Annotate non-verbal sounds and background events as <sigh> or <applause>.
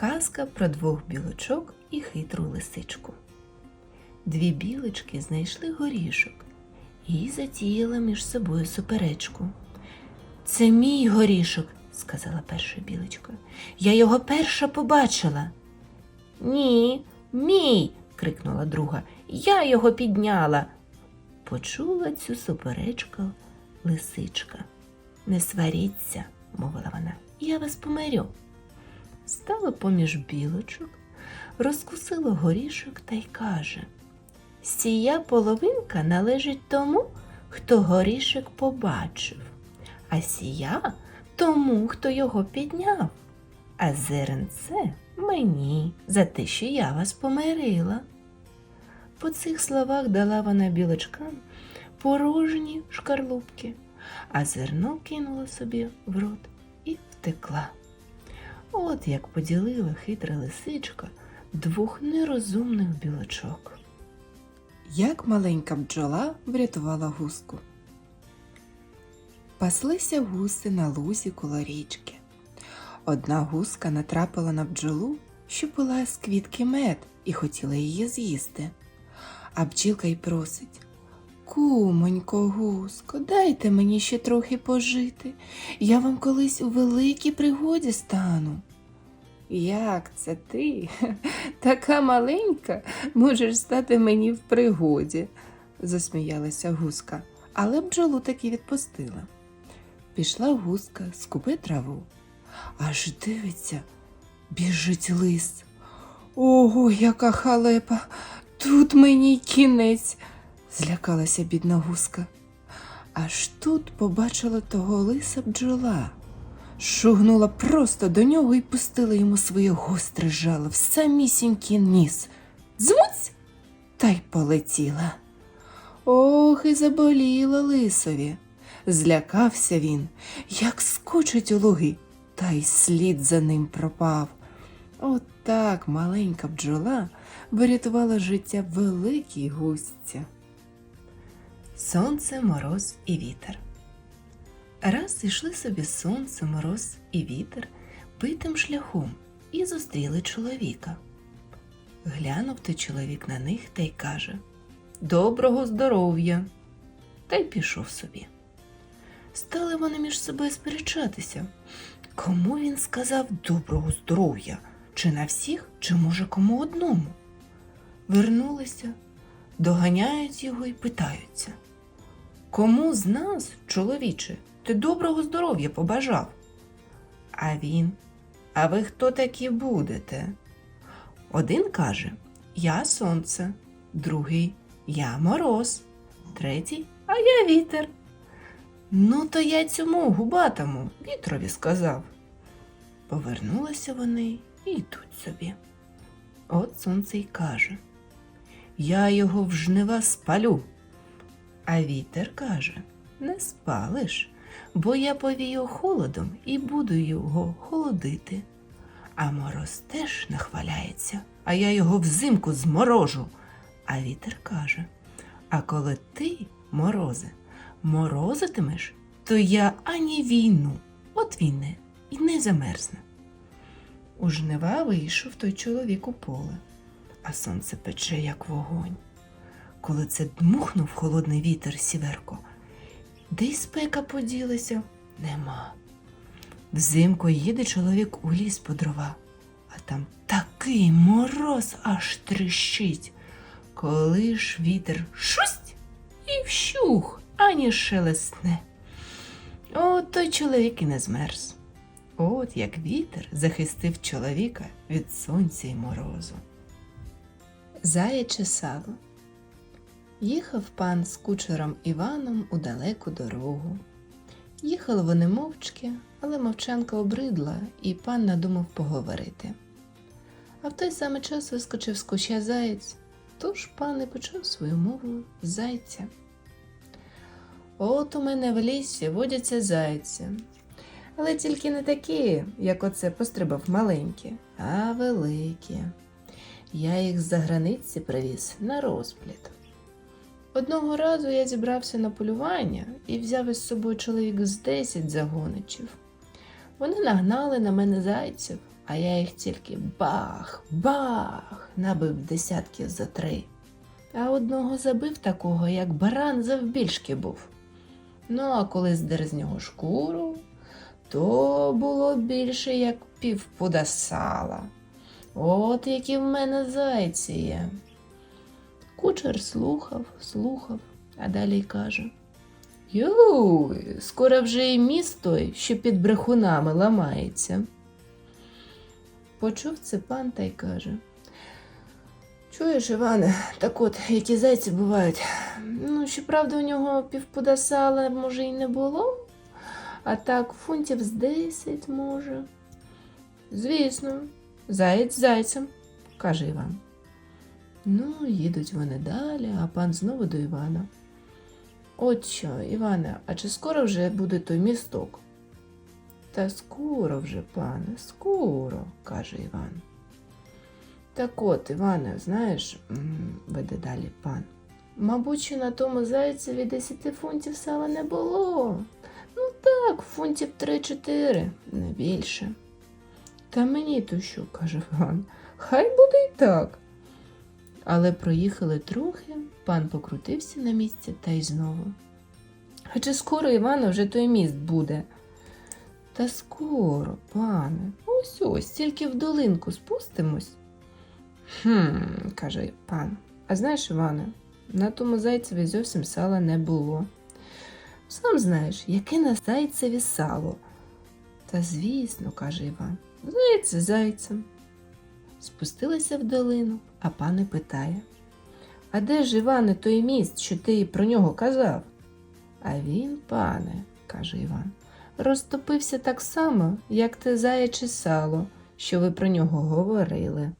Казка про двох білочок і хитру лисичку. Дві білочки знайшли горішок і затіяли між собою суперечку. Це мій горішок, сказала перша білочка. Я його перша побачила. Ні, мій. крикнула друга. Я його підняла. Почула цю суперечку лисичка. Не сваріться, мовила вона, я вас помирю. Стала поміж білочок, розкусила горішок та й каже Сія половинка належить тому, хто горішок побачив, а сія тому, хто його підняв. А зеренце мені за те, що я вас помирила. По цих словах дала вона білочкам порожні шкарлупки, а зерно кинула собі в рот і втекла. От як поділила хитра лисичка двох нерозумних білочок. Як маленька бджола врятувала гуску. Паслися гуси на лузі коло річки. Одна гуска натрапила на бджолу, що пила з квітки мед і хотіла її з'їсти. А бджілка й просить Кумонько, гуско, дайте мені ще трохи пожити. Я вам колись у великій пригоді стану. Як це ти, <laughs> така маленька, можеш стати мені в пригоді, засміялася гуска, але бджолу таки відпустила. Пішла гуска, скупи траву. Аж дивиться, біжить лис. Ого, яка халепа! Тут мені кінець, злякалася бідна гуска. Аж тут побачила того лиса бджола. Шугнула просто до нього і пустила йому своє гостре жало в самісінький ніс. Змуць! Та й полетіла. Ох, і заболіло лисові. Злякався він, як скочить у луги, та й слід за ним пропав. От так маленька бджола врятувала життя великій густці. Сонце, мороз і вітер. Раз ішли собі сонце, мороз і вітер битим шляхом і зустріли чоловіка. Глянув той чоловік на них та й каже Доброго здоров'я! Та й пішов собі. Стали вони між собою сперечатися. Кому він сказав доброго здоров'я? Чи на всіх, чи може кому одному? Вернулися, доганяють його і питаються. Кому з нас, чоловіче, ти доброго здоров'я побажав? А він, а ви хто такі будете? Один каже Я сонце, другий Я мороз, третій, а я вітер. Ну, то я цьому губатому вітрові сказав. Повернулися вони і йдуть собі. От сонце й каже Я його в жнива спалю. А вітер каже Не спалиш, бо я повію холодом і буду його холодити. А мороз теж нахваляється, а я його взимку зморожу. А вітер каже А коли ти, морозе, морозитимеш, то я ані війну, от війне, і не замерзне. У жнива вийшов той чоловік у поле, а сонце пече, як вогонь. Коли це дмухнув холодний вітер сіверко, де й спека поділася, нема. Взимку їде чоловік у ліс по дрова, а там такий мороз аж тріщить. Коли ж вітер шусть і вщух, ані шелесне. От той чоловік і не змерз. От як вітер захистив чоловіка від сонця й морозу. Заяче сало. Їхав пан з кучером Іваном у далеку дорогу. Їхали вони мовчки, але мовчанка обридла, і пан надумав поговорити. А в той самий час вискочив з куща заєць, тож пан і почав свою мову з зайця. От у мене в лісі водяться зайці, але тільки не такі, як оце пострибав маленькі, а великі. Я їх з-за границі привіз на розпліт. Одного разу я зібрався на полювання і взяв із собою чоловік з десять загоничів. Вони нагнали на мене зайців, а я їх тільки бах, бах, набив десятків за три. А одного забив такого, як баран завбільшки був. Ну, а коли здер з нього шкуру, то було більше як півпуда сала. От які в мене зайці є. Кучер слухав, слухав, а далі й каже: Юй, скоро вже і міст той, що під брехунами ламається. Почув це пан та й каже. Чуєш, Іване, так от, які зайці бувають. Ну, щоправда, у нього півпуда сала, може, і не було, а так фунтів з десять, може. Звісно, заєць зайцем, каже Іван. Ну, їдуть вони далі, а пан знову до Івана. От що, Іване, а чи скоро вже буде той місток? Та скоро вже, пане, скоро, каже Іван. Так от, Іване, знаєш, веде далі пан. Мабуть, на тому зайцеві десяти фунтів сала не було. Ну так, фунтів три-чотири, не більше. Та мені то що, каже Іван, хай буде і так. Але проїхали трохи, пан покрутився на місці та й знову. А скоро, Івана, вже той міст буде? Та скоро, пане, ось ось, тільки в долинку спустимось. Хм, каже пан. А знаєш, Іване, на тому зайцеві зовсім сала не було. Сам знаєш, яке на зайцеві сало. Та звісно, каже Іван, зайце зайцем. Спустилися в долину, а пане питає. А де ж, Іване, той міст, що ти про нього казав? А він, пане, каже Іван, розтопився так само, як те заяче сало, що ви про нього говорили.